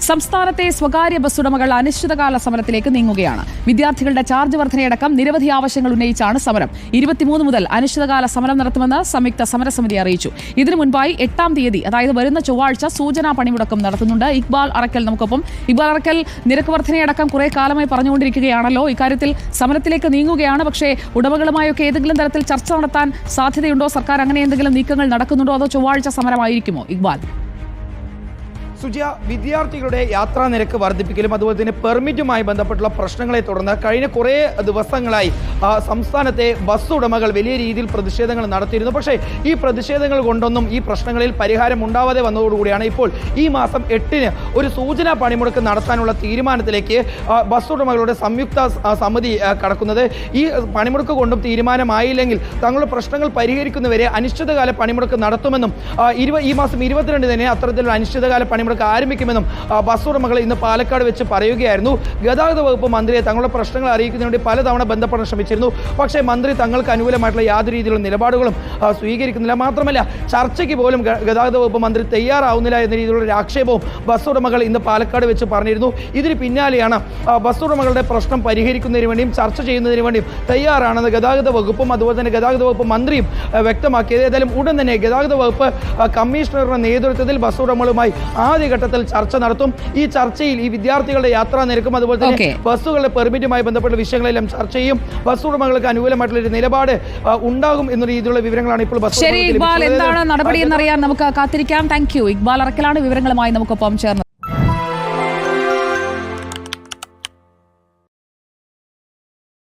സംസ്ഥാനത്തെ സ്വകാര്യ ബസ് ഉടമകൾ അനിശ്ചിതകാല സമരത്തിലേക്ക് നീങ്ങുകയാണ്. വിദ്യാർത്ഥികളുടെ ചാർജ് വർധനയടക്കം നിരവധി ആവശ്യങ്ങൾ ഉന്നയിച്ചാണ് സമരം. ഇരുപത്തിമൂന്ന് മുതൽ അനിശ്ചിതകാല സമരം നടത്തുമെന്ന് സംയുക്ത സമരസമിതി അറിയിച്ചു. ഇതിനു മുൻപായി എട്ടാം തീയതി അതായത് വരുന്ന ചൊവ്വാഴ്ച സൂചനാ പണിമുടക്കം നടത്തുന്നുണ്ട്. ഇക്ബാൽ അറക്കൽ നമുക്കൊപ്പം. ഇക്ബാൽ അറക്കൽ നിരക്ക് വർധനയടക്കം കുറെ കാലമായി പറഞ്ഞുകൊണ്ടിരിക്കുകയാണല്ലോ. ഇക്കാര്യത്തിൽ സമരത്തിലേക്ക് നീങ്ങുകയാണ്. പക്ഷേ ഉടമകളുമായൊക്കെ ഏതെങ്കിലും തരത്തിൽ ചർച്ച നടത്താൻ സാധ്യതയുണ്ടോ? സർക്കാർ അങ്ങനെ എന്തെങ്കിലും നീക്കങ്ങൾ നടക്കുന്നുണ്ടോ? അതോ ചൊവ്വാഴ്ച സമരമായിരിക്കുമോ? ഇക്ബാൽ. സുജിയ വിദ്യാർത്ഥികളുടെ യാത്രാ നിരക്ക് വർദ്ധിപ്പിക്കലും അതുപോലെ തന്നെ പെർമിറ്റുമായി ബന്ധപ്പെട്ടുള്ള പ്രശ്നങ്ങളെ തുടർന്ന് കഴിഞ്ഞ കുറേ ദിവസങ്ങളായി സംസ്ഥാനത്തെ ബസ് ഉടമകൾ വലിയ രീതിയിൽ പ്രതിഷേധങ്ങൾ നടത്തിയിരുന്നു. പക്ഷേ ഈ പ്രതിഷേധങ്ങൾ കൊണ്ടൊന്നും ഈ പ്രശ്നങ്ങളിൽ പരിഹാരം ഉണ്ടാവാതെ വന്നതോടുകൂടിയാണ് ഇപ്പോൾ ഈ മാസം എട്ടിന് ഒരു സൂചനാ പണിമുടക്ക് നടത്താനുള്ള തീരുമാനത്തിലേക്ക് ബസ് ഉടമകളുടെ സംയുക്ത സമിതി കടക്കുന്നത്. ഈ പണിമുടക്ക് കൊണ്ടും തീരുമാനമായില്ലെങ്കിൽ തങ്ങളുടെ പ്രശ്നങ്ങൾ പരിഹരിക്കുന്നവരെ അനിശ്ചിതകാല പണിമുടക്ക് നടത്തുമെന്നും ഈ മാസം ഇരുപത്തിരണ്ട് തന്നെ അത്തരത്തിലുള്ള അനിശ്ചിതകാല പണിമുടക്ക് ആരംഭിക്കുമെന്നും ആ, ബസ് ഉടമകൾ ഇന്ന് പാലക്കാട് വെച്ച് പറയുകയായിരുന്നു. ഗതാഗത വകുപ്പ് മന്ത്രിയെ തങ്ങളുടെ പ്രശ്നങ്ങൾ അറിയിക്കുന്നതിന് വേണ്ടി പലതവണ ബന്ധപ്പെടാൻ ശ്രമിച്ചിരുന്നു. പക്ഷേ മന്ത്രി തങ്ങൾക്ക് അനുകൂലമായിട്ടുള്ള യാതൊരു രീതിയിലുള്ള നിലപാടുകളും സ്വീകരിക്കുന്നില്ല. മാത്രമല്ല ചർച്ചയ്ക്ക് പോലും ഗതാഗത വകുപ്പ് മന്ത്രി തയ്യാറാവുന്നില്ല എന്ന രീതിയിലുള്ള ആക്ഷേപവും ബസ് ഉടമകൾ ഇന്ന് പാലക്കാട് വെച്ച് പറഞ്ഞിരുന്നു. ഇതിന് പിന്നാലെയാണ് ആ, ബസ് ഉടമകളുടെ പ്രശ്നം പരിഹരിക്കുന്നതിന് വേണ്ടിയും ചർച്ച ചെയ്യുന്നതിന് വേണ്ടിയും തയ്യാറാണെന്ന് ഗതാഗത വകുപ്പും അതുപോലെ തന്നെ ഗതാഗത വകുപ്പ് മന്ത്രിയും ആ, വ്യക്തമാക്കിയത്. ഏതായാലും ഉടൻ തന്നെ ഗതാഗത വകുപ്പ് കമ്മീഷണറുടെ നേതൃത്വത്തിൽ ബസ് ഉടമകളുമായി ആദ്യഘട്ടത്തിൽ ചർച്ച നടത്തും. ഈ ചർച്ചയിൽ ഈ വിദ്യാർത്ഥികളുടെ യാത്രാ നിരക്കും അതുപോലെ തന്നെ ബസ്സുകളുടെ പെർമിറ്റുമായി ബന്ധപ്പെട്ട വിഷയങ്ങളെല്ലാം ചർച്ച ചെയ്യും. ബസ് ഉടമകൾക്ക് അനുകൂലമായിട്ടുള്ള ഒരു നിലപാട് ഉണ്ടാകും എന്ന രീതിയിലുള്ള വിവരങ്ങളാണ് ഇപ്പോൾ ബസ് ശരി ഇക്ബാൽ എന്താണ് നടപടി എന്നറിയാൻ നമുക്ക് കാത്തിരിക്കാം. Thank you. ഇക്ബാൽ അറക്കലാണ് വിവരങ്ങളുമായി നമുക്കൊപ്പം ചേർന്നത്.